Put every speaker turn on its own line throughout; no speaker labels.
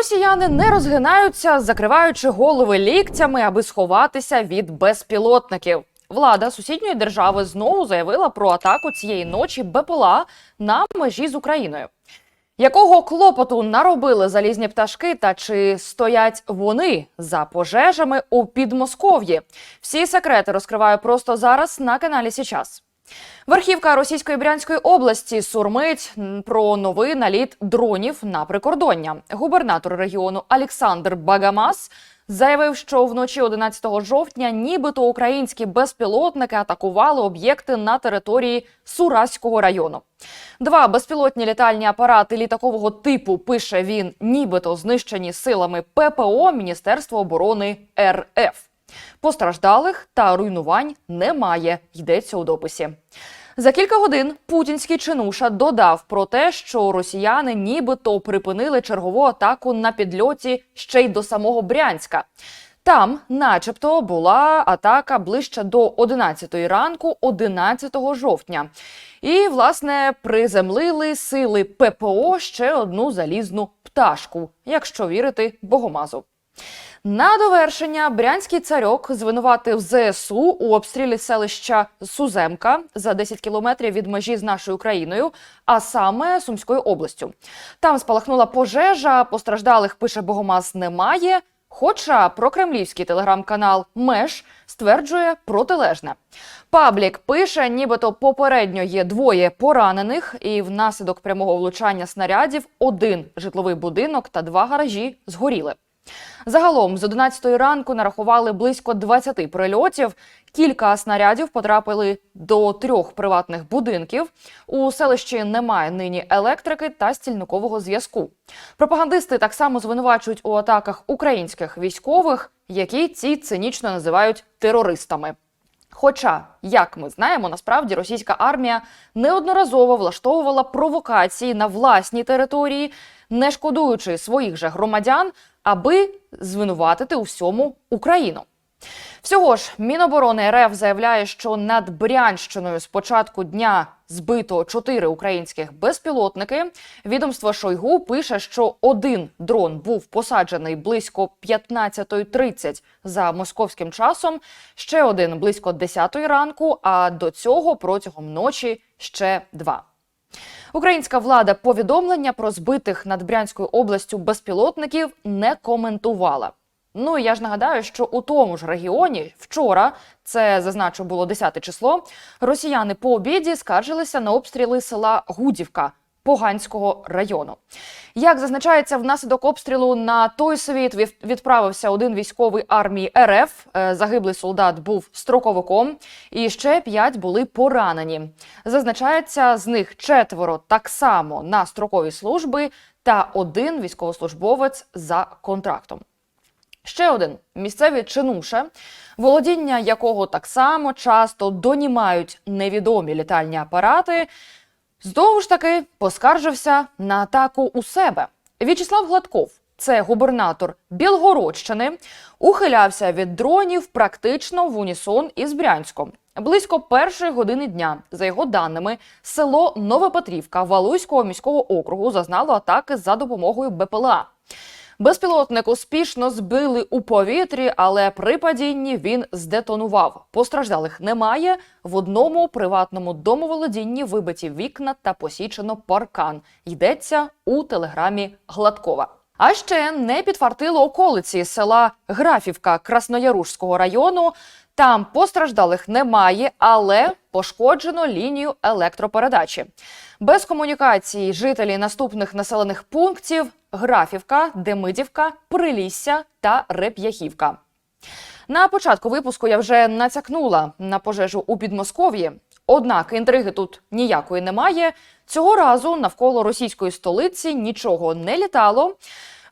Росіяни не розгинаються, закриваючи голови ліктями, аби сховатися від безпілотників. Влада сусідньої держави знову заявила про атаку цієї ночі БПЛА на межі з Україною. Якого клопоту наробили залізні пташки, та чи стоять вони за пожежами у Підмосков'ї? Всі секрети розкриваю просто зараз на каналі Січас. Верхівка Російської Брянської області сурмить про новий наліт дронів на прикордоння. Губернатор регіону Олександр Багамас заявив, що вночі 11 жовтня нібито українські безпілотники атакували об'єкти на території Сураського району. Два безпілотні літальні апарати літакового типу пише він, нібито знищені силами ППО Міністерства оборони РФ. Постраждалих та руйнувань немає, йдеться у дописі. За кілька годин путінський чинуша додав про те, що росіяни нібито припинили чергову атаку на підльоті ще й до самого Брянська. Там, начебто, була атака ближче до 11 ранку, 11 жовтня. І, власне, приземлили сили ППО ще одну залізну пташку, якщо вірити Богомазу. На довершення брянський царьок звинуватив ЗСУ у обстрілі селища Суземка за 10 кілометрів від межі з нашою країною, а саме Сумською областю. Там спалахнула пожежа, постраждалих пише Богомаз немає. Хоча прокремлівський телеграм-канал Меж стверджує протилежне. Паблік пише, нібито попередньо є двоє поранених, і внаслідок прямого влучання снарядів один житловий будинок та два гаражі згоріли. Загалом з 11 ранку нарахували близько 20 прильотів. Кілька снарядів потрапили до трьох приватних будинків. У селищі немає нині електрики та стільникового зв'язку. Пропагандисти так само звинувачують у атаках українських військових, які ці цинічно називають терористами. Хоча, як ми знаємо, насправді російська армія неодноразово влаштовувала провокації на власній території, не шкодуючи своїх же громадян, аби звинуватити у всьому Україну. Всього ж Міноборони РФ заявляє, що над Брянщиною з початку дня збито чотири українських безпілотники. Відомство Шойгу пише, що один дрон був посаджений близько 15.30 за московським часом, ще один близько 10 ранку. А до цього протягом ночі ще два. Українська влада повідомлення про збитих над Брянською областю безпілотників не коментувала. Ну і я ж нагадаю, що у тому ж регіоні вчора, це зазначу було 10 число, росіяни по обіді скаржилися на обстріли села Гудівка Поганського району. Як зазначається, внаслідок обстрілу на той світ відправився один військовий армії РФ. Е, Загиблий солдат був строковиком, і ще п'ять були поранені. Зазначається, з них четверо так само на строковій службі та один військовослужбовець за контрактом. Ще один місцевий чинуша, володіння якого так само часто донімають невідомі літальні апарати, знову ж таки поскаржився на атаку у себе. В'ячеслав Гладков, це губернатор Білгородщини, ухилявся від дронів практично в унісон із Брянськом. Близько першої години дня, за його даними, село Новопетрівка Валуйського міського округу зазнало атаки за допомогою БПЛА. Безпілотник успішно збили у повітрі, але при падінні він здетонував. Постраждалих немає. В одному приватному домоволодінні вибиті вікна та посічено паркан. Йдеться у телеграмі Гладкова. А ще не підфартило околиці села Графівка Краснояружського району. Там постраждалих немає, але пошкоджено лінію електропередачі. Без комунікації жителі наступних населених пунктів Графівка, Демидівка, Прилісся та Реп'яхівка. На початку випуску я вже нацякнула на пожежу у Підмосков'ї. Однак інтриги тут ніякої немає. Цього разу навколо російської столиці нічого не літало.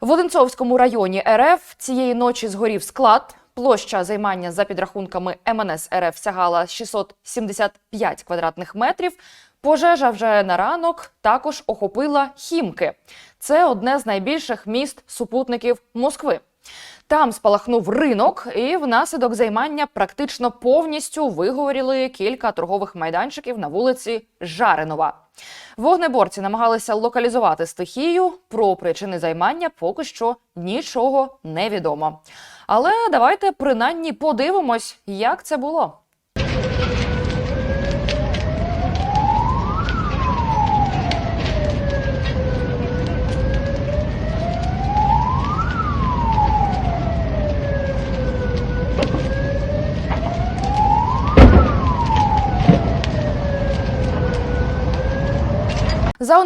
В Одинцовському районі РФ цієї ночі згорів склад. Площа займання за підрахунками МНС РФ сягала 675 квадратних метрів. Пожежа вже на ранок також охопила Хімки. Це одне з найбільших міст супутників Москви. Там спалахнув ринок, і внаслідок займання практично повністю вигоріли кілька торгових майданчиків на вулиці Жаринова. Вогнеборці намагалися локалізувати стихію. Про причини займання поки що нічого не відомо. Але давайте принаймні подивимось, як це було.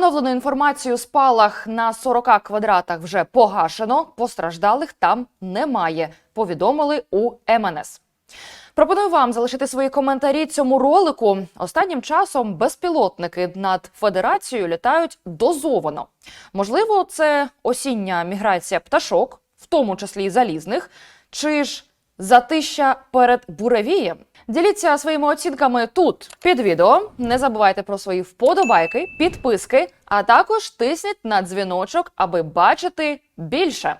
За оновленою інформацією, спалах на 40 квадратах вже погашено. Постраждалих там немає. Повідомили у МНС. Пропоную вам залишити свої коментарі цьому ролику. Останнім часом безпілотники над федерацією літають дозовано. Можливо, це осіння міграція пташок, в тому числі й залізних, чи ж затища перед буревієм. Діліться своїми оцінками тут під відео. Не забувайте про свої вподобайки, підписки, а також тисніть на дзвіночок, аби бачити більше.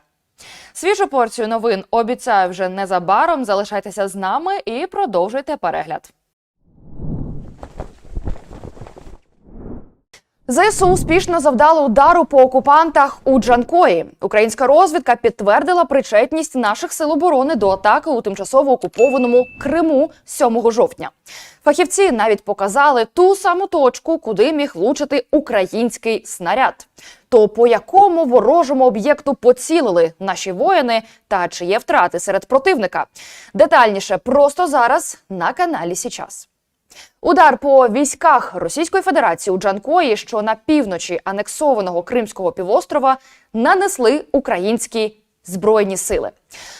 Свіжу порцію новин обіцяю вже незабаром. Залишайтеся з нами і продовжуйте перегляд. ЗСУ успішно завдали удару по окупантах у Джанкої. Українська розвідка підтвердила причетність наших сил оборони до атаки у тимчасово окупованому Криму 7 жовтня. Фахівці навіть показали ту саму точку, куди міг влучити український снаряд. То по якому ворожому об'єкту поцілили наші воїни та чи є втрати серед противника? Детальніше просто зараз на каналі Січас. Удар по військах Російської Федерації у Джанкої, що на півночі анексованого Кримського півострова, нанесли українські збройні сили.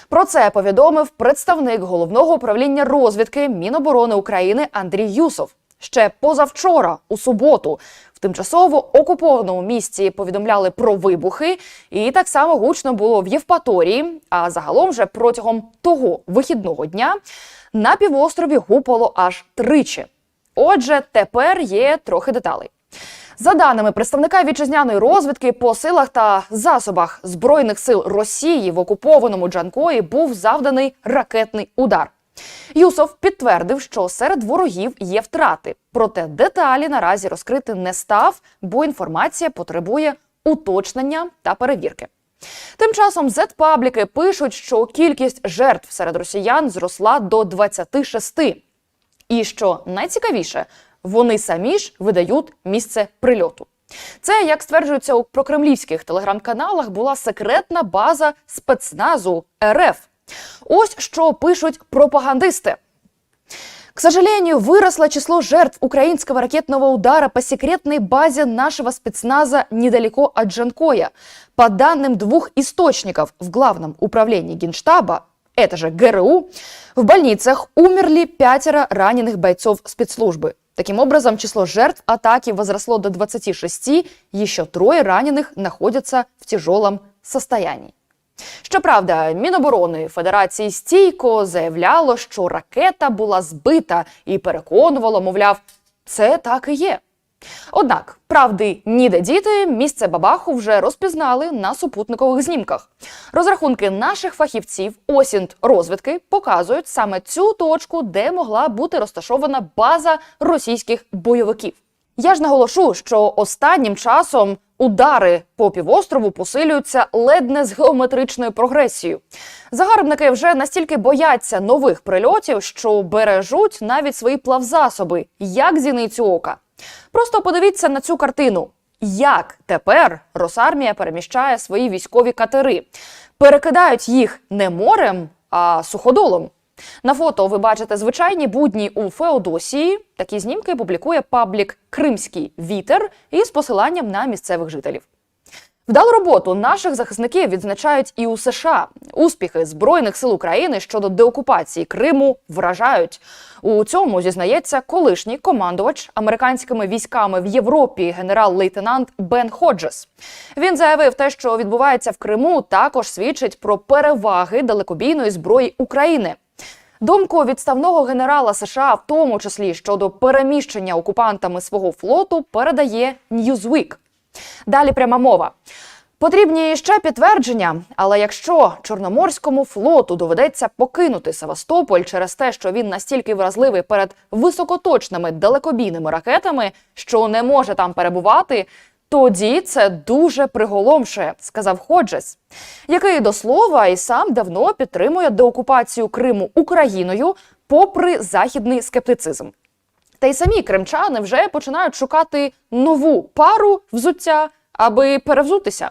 Про це повідомив представник головного управління розвідки Міноборони України Андрій Юсов. Ще позавчора, у суботу, тимчасово окупованому місці повідомляли про вибухи, і так само гучно було в Євпаторії. А загалом, вже протягом того вихідного дня на півострові гупало аж тричі. Отже, тепер є трохи деталей. За даними представника вітчизняної розвідки, по силах та засобах збройних сил Росії в окупованому Джанкої був завданий ракетний удар. Юсов підтвердив, що серед ворогів є втрати, проте деталі наразі розкрити не став, бо інформація потребує уточнення та перевірки. Тим часом зет-пабліки пишуть, що кількість жертв серед росіян зросла до 26. І що найцікавіше, вони самі ж видають місце прильоту. Це, як стверджується у прокремлівських телеграм-каналах, була секретна база спецназу РФ. Ось що пишуть пропагандисти. К сожалению, выросло число жертв украинского ракетного удара по секретной базе нашего спецназа недалеко от Джанкоя. По данным двух источников в Главном управлении Генштаба, это же ГРУ, в больницах умерли пятеро раненых бойцов спецслужбы. Таким образом, число жертв атаки возросло до 26, еще трое раненых находятся в тяжелом состоянии. Щоправда, Міноборони Федерації стійко заявляло, що ракета була збита і переконувало, мовляв, це так і є. Однак правди ніде діти місце бабаху вже розпізнали на супутникових знімках. Розрахунки наших фахівців осінт розвідки показують саме цю точку, де могла бути розташована база російських бойовиків. Я ж наголошу, що останнім часом удари по півострову посилюються ледь не з геометричною прогресією. Загарбники вже настільки бояться нових прильотів, що бережуть навіть свої плавзасоби, як зіницю ока. Просто подивіться на цю картину. Як тепер Росармія переміщає свої військові катери? Перекидають їх не морем, а суходолом. На фото ви бачите звичайні будні у Феодосії. Такі знімки публікує паблік Кримський вітер із посиланням на місцевих жителів. Вдалу роботу наших захисників відзначають і у США. Успіхи збройних сил України щодо деокупації Криму вражають. У цьому зізнається колишній командувач американськими військами в Європі генерал-лейтенант Бен Ходжес. Він заявив, те, що відбувається в Криму, також свідчить про переваги далекобійної зброї України. Думку відставного генерала США, в тому числі щодо переміщення окупантами свого флоту, передає Newsweek. Далі пряма мова. Потрібні ще підтвердження, але якщо Чорноморському флоту доведеться покинути Севастополь через те, що він настільки вразливий перед високоточними далекобійними ракетами, що не може там перебувати, тоді це дуже приголомшує, сказав Ходжес, який до слова і сам давно підтримує деокупацію Криму Україною, попри західний скептицизм. Та й самі кримчани вже починають шукати нову пару взуття, аби перевзутися.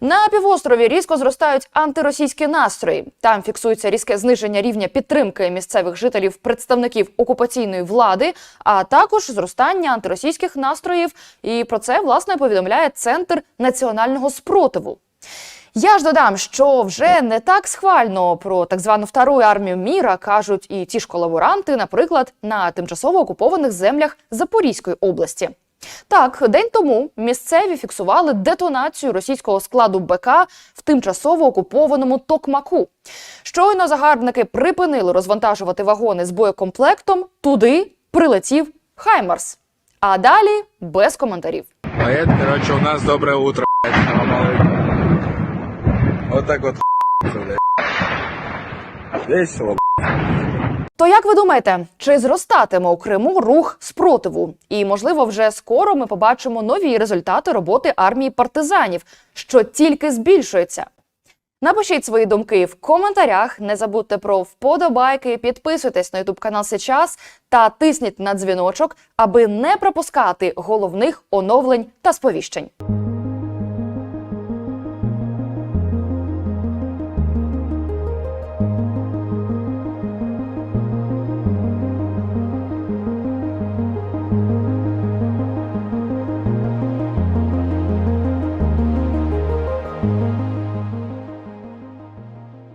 На півострові різко зростають антиросійські настрої. Там фіксується різке зниження рівня підтримки місцевих жителів представників окупаційної влади, а також зростання антиросійських настроїв. І про це власне повідомляє Центр національного спротиву. Я ж додам, що вже не так схвально про так звану втору армію міра кажуть і ті ж колаборанти, наприклад, на тимчасово окупованих землях Запорізької області. Так, день тому місцеві фіксували детонацію російського складу БК в тимчасово окупованому Токмаку. Щойно загарбники припинили розвантажувати вагони з боєкомплектом. Туди прилетів Хаймарс. А далі без коментарів.
Поэт, короче, у нас доброе утро, блядь. Салам алейкум. Вот так вот, блядь. Весело,
То як ви думаєте, чи зростатиме у Криму рух спротиву? І можливо, вже скоро ми побачимо нові результати роботи армії партизанів, що тільки збільшується. Напишіть свої думки в коментарях. Не забудьте про вподобайки, підписуйтесь на ютуб канал Сейчас та тисніть на дзвіночок, аби не пропускати головних оновлень та сповіщень.